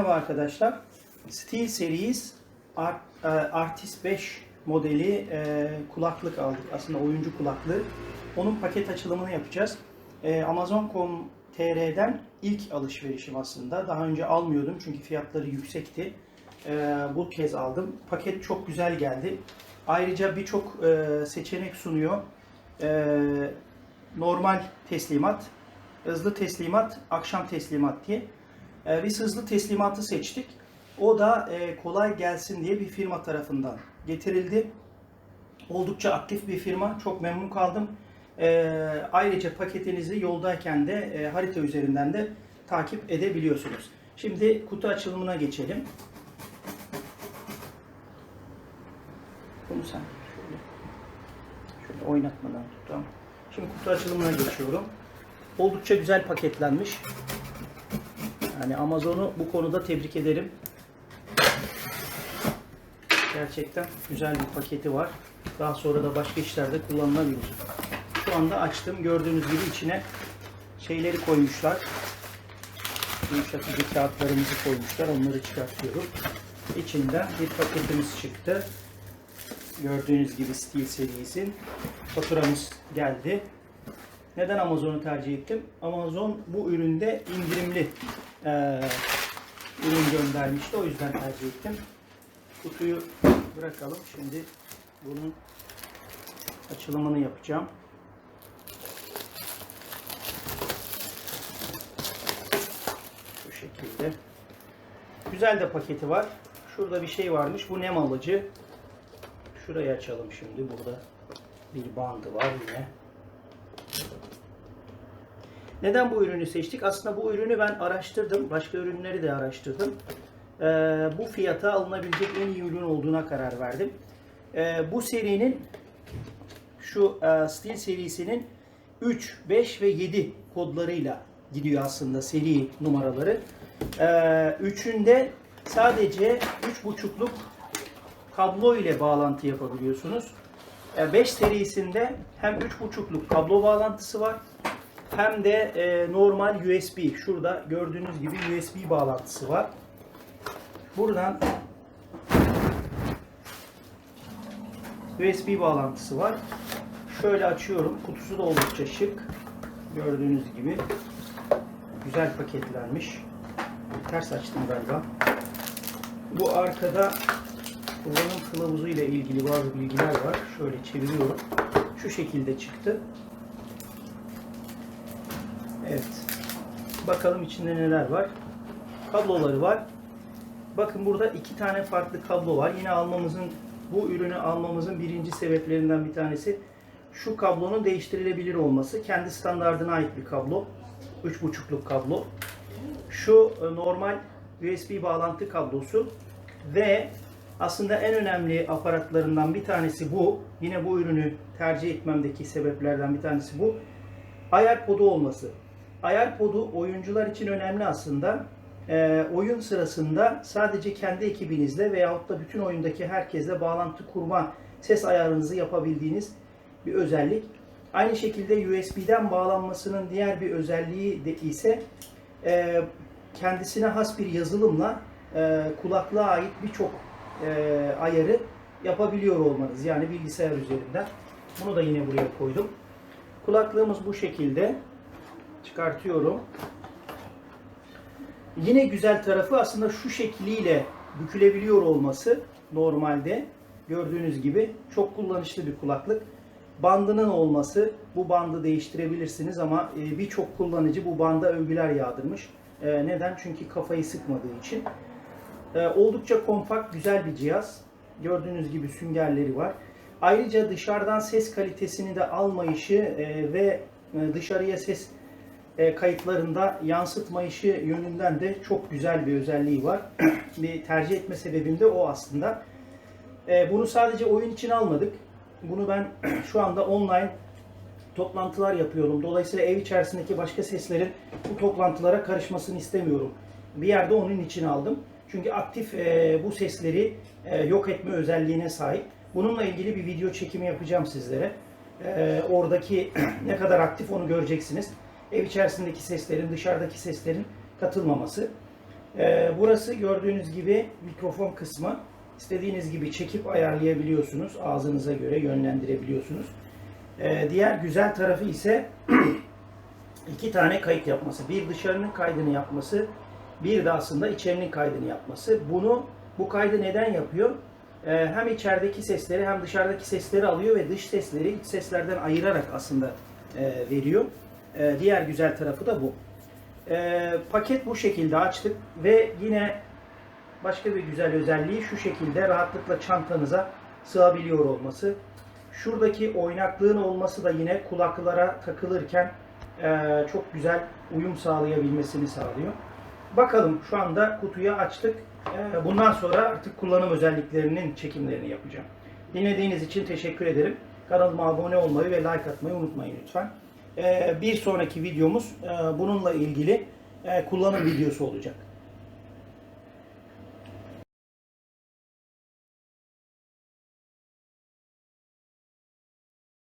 Merhaba arkadaşlar. Steel Series Art, e, Artist 5 modeli e, kulaklık aldık. Aslında oyuncu kulaklığı. Onun paket açılımını yapacağız. E, Amazon.com.tr'den ilk alışverişim aslında. Daha önce almıyordum çünkü fiyatları yüksekti. E, bu kez aldım. Paket çok güzel geldi. Ayrıca birçok e, seçenek sunuyor. E, normal teslimat, hızlı teslimat, akşam teslimat diye. Ee, Biz hızlı teslimatı seçtik. O da e, kolay gelsin diye bir firma tarafından getirildi. Oldukça aktif bir firma. Çok memnun kaldım. Ee, Ayrıca paketinizi yoldayken de e, harita üzerinden de takip edebiliyorsunuz. Şimdi kutu açılımına geçelim. Bunu sen şöyle, şöyle oynatmadan tut. Tamam. Şimdi kutu açılımına geçiyorum. Oldukça güzel paketlenmiş. Yani Amazon'u bu konuda tebrik ederim. Gerçekten güzel bir paketi var. Daha sonra da başka işlerde kullanılabilir. Şu anda açtım. Gördüğünüz gibi içine şeyleri koymuşlar. Yumuşatıcı kağıtlarımızı koymuşlar. Onları çıkartıyorum. İçinden bir paketimiz çıktı. Gördüğünüz gibi Steel serisi. Faturamız geldi. Neden Amazon'u tercih ettim? Amazon bu üründe indirimli e, ürün göndermişti. O yüzden tercih ettim. Kutuyu bırakalım. Şimdi bunun açılımını yapacağım. Şu şekilde. Güzel de paketi var. Şurada bir şey varmış. Bu nem alıcı. Şurayı açalım şimdi. Burada bir bandı var yine. Neden bu ürünü seçtik? Aslında bu ürünü ben araştırdım. Başka ürünleri de araştırdım. Ee, bu fiyata alınabilecek en iyi ürün olduğuna karar verdim. Ee, bu serinin şu e, Steel serisinin 3, 5 ve 7 kodlarıyla gidiyor aslında seri numaraları. Ee, üçünde sadece 3.5'luk kablo ile bağlantı yapabiliyorsunuz. 5 serisinde hem 3.5'luk kablo bağlantısı var hem de e, normal USB. Şurada gördüğünüz gibi USB bağlantısı var. Buradan USB bağlantısı var. Şöyle açıyorum. Kutusu da oldukça şık. Gördüğünüz gibi güzel paketlenmiş. Ters açtım galiba. Bu arkada kullanım kılavuzu ile ilgili bazı bilgiler var. Şöyle çeviriyorum. Şu şekilde çıktı. Evet. Bakalım içinde neler var. Kabloları var. Bakın burada iki tane farklı kablo var. Yine almamızın bu ürünü almamızın birinci sebeplerinden bir tanesi şu kablonun değiştirilebilir olması. Kendi standardına ait bir kablo. 3.5'luk kablo. Şu e, normal USB bağlantı kablosu ve aslında en önemli aparatlarından bir tanesi bu. Yine bu ürünü tercih etmemdeki sebeplerden bir tanesi bu. Ayar podu olması. Ayar podu oyuncular için önemli aslında. E, oyun sırasında sadece kendi ekibinizle veyahut da bütün oyundaki herkesle bağlantı kurma, ses ayarınızı yapabildiğiniz bir özellik. Aynı şekilde USB'den bağlanmasının diğer bir özelliği de ise e, kendisine has bir yazılımla e, kulaklığa ait birçok e, ayarı yapabiliyor olmanız. Yani bilgisayar üzerinden. Bunu da yine buraya koydum. Kulaklığımız bu şekilde çıkartıyorum. Yine güzel tarafı aslında şu şekliyle bükülebiliyor olması normalde gördüğünüz gibi çok kullanışlı bir kulaklık. Bandının olması bu bandı değiştirebilirsiniz ama e, birçok kullanıcı bu banda övgüler yağdırmış. E, neden? Çünkü kafayı sıkmadığı için. E, oldukça kompakt, güzel bir cihaz. Gördüğünüz gibi süngerleri var. Ayrıca dışarıdan ses kalitesini de almayışı ve dışarıya ses e, kayıtlarında yansıtma işi yönünden de çok güzel bir özelliği var. bir tercih etme sebebim de o aslında. E, bunu sadece oyun için almadık. Bunu ben şu anda online toplantılar yapıyorum. Dolayısıyla ev içerisindeki başka seslerin bu toplantılara karışmasını istemiyorum. Bir yerde onun için aldım. Çünkü aktif e, bu sesleri e, yok etme özelliğine sahip. Bununla ilgili bir video çekimi yapacağım sizlere. E, oradaki ne kadar aktif onu göreceksiniz ev içerisindeki seslerin, dışarıdaki seslerin katılmaması. Ee, burası gördüğünüz gibi mikrofon kısmı. İstediğiniz gibi çekip ayarlayabiliyorsunuz. Ağzınıza göre yönlendirebiliyorsunuz. Ee, diğer güzel tarafı ise iki tane kayıt yapması. Bir dışarının kaydını yapması, bir de aslında içerinin kaydını yapması. Bunu bu kaydı neden yapıyor? Ee, hem içerideki sesleri hem dışarıdaki sesleri alıyor ve dış sesleri iç seslerden ayırarak aslında e, veriyor. E, diğer güzel tarafı da bu. E, paket bu şekilde açtık ve yine başka bir güzel özelliği şu şekilde rahatlıkla çantanıza sığabiliyor olması. Şuradaki oynaklığın olması da yine kulaklara takılırken e, çok güzel uyum sağlayabilmesini sağlıyor. Bakalım şu anda kutuyu açtık. E, bundan sonra artık kullanım özelliklerinin çekimlerini yapacağım. Dinlediğiniz için teşekkür ederim. Kanalıma abone olmayı ve like atmayı unutmayın lütfen. E, bir sonraki videomuz e, bununla ilgili e, kullanım videosu olacak.